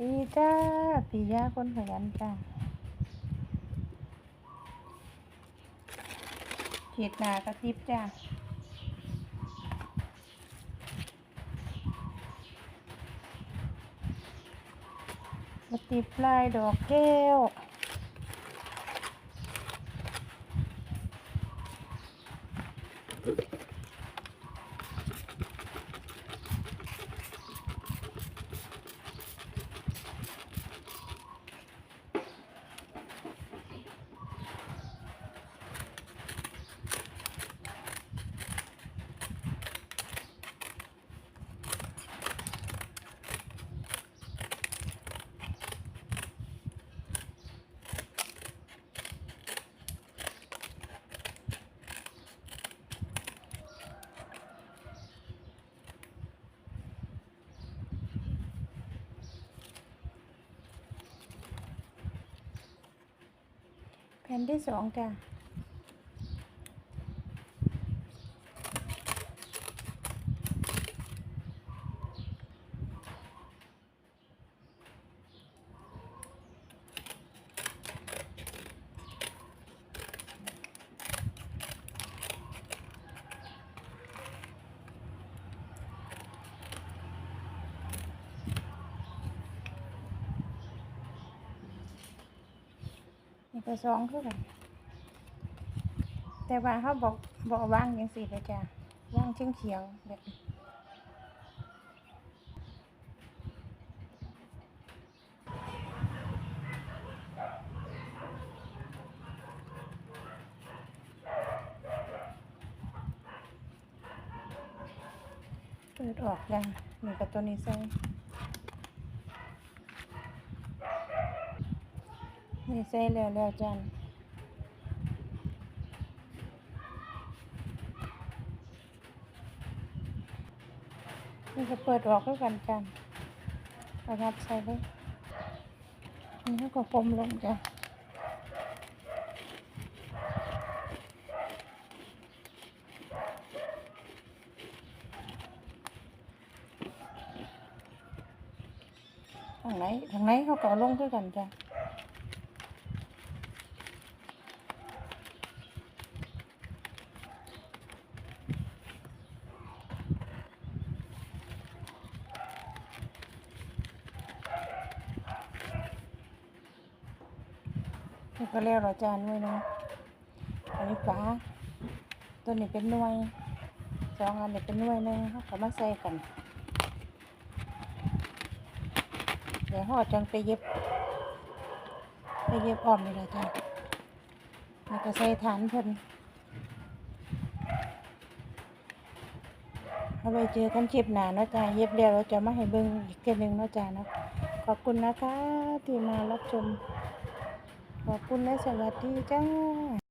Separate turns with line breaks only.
ดีจ้าปียาคนขยันจ้าขีดหนากระติบจ้ากระติบลายดอกแก้ว แผ่นที่สองจ้ะ นี่ก็สองคือกันแต่ว่าเขาบอกบอกว่างอย่างสี่เลยจ้ะว่างเชียงเขียวแบบเปิดออกจ้ะนี่กับตัวนี้ใส่ นี่ใส่แล้วแล้วจ้ะนี่จะเปิดออกด้วยกันกันประยัดใส่เลยนี่ก็กลมลงจ้ะทางไหนทางไหนเขาก็ลงด้วยกันจ้ะ นี่ก็แล้วเราจานไว้หนึงอันนี้ฝาตัวนี้เป็นหน่วยสองอันนี้เป็นหน่วยหนึงเขาก็มาใส่กัน เดี๋ยวห่อจังไปเย็บ ไปเย็บอ้อมนี่แหละจ้ะแล้วก็ใส่ฐานเพิ่นเอาไว้เจอกันคลิปหนาเนาะจ้ะเย็บแล้วเราจะมาให้เบิ่งอีกเทื่อหนึงเนาะจ้ะเนาะขอบคุณนะคะที่มารับชม ขอบคุณและสวัสดีจ้า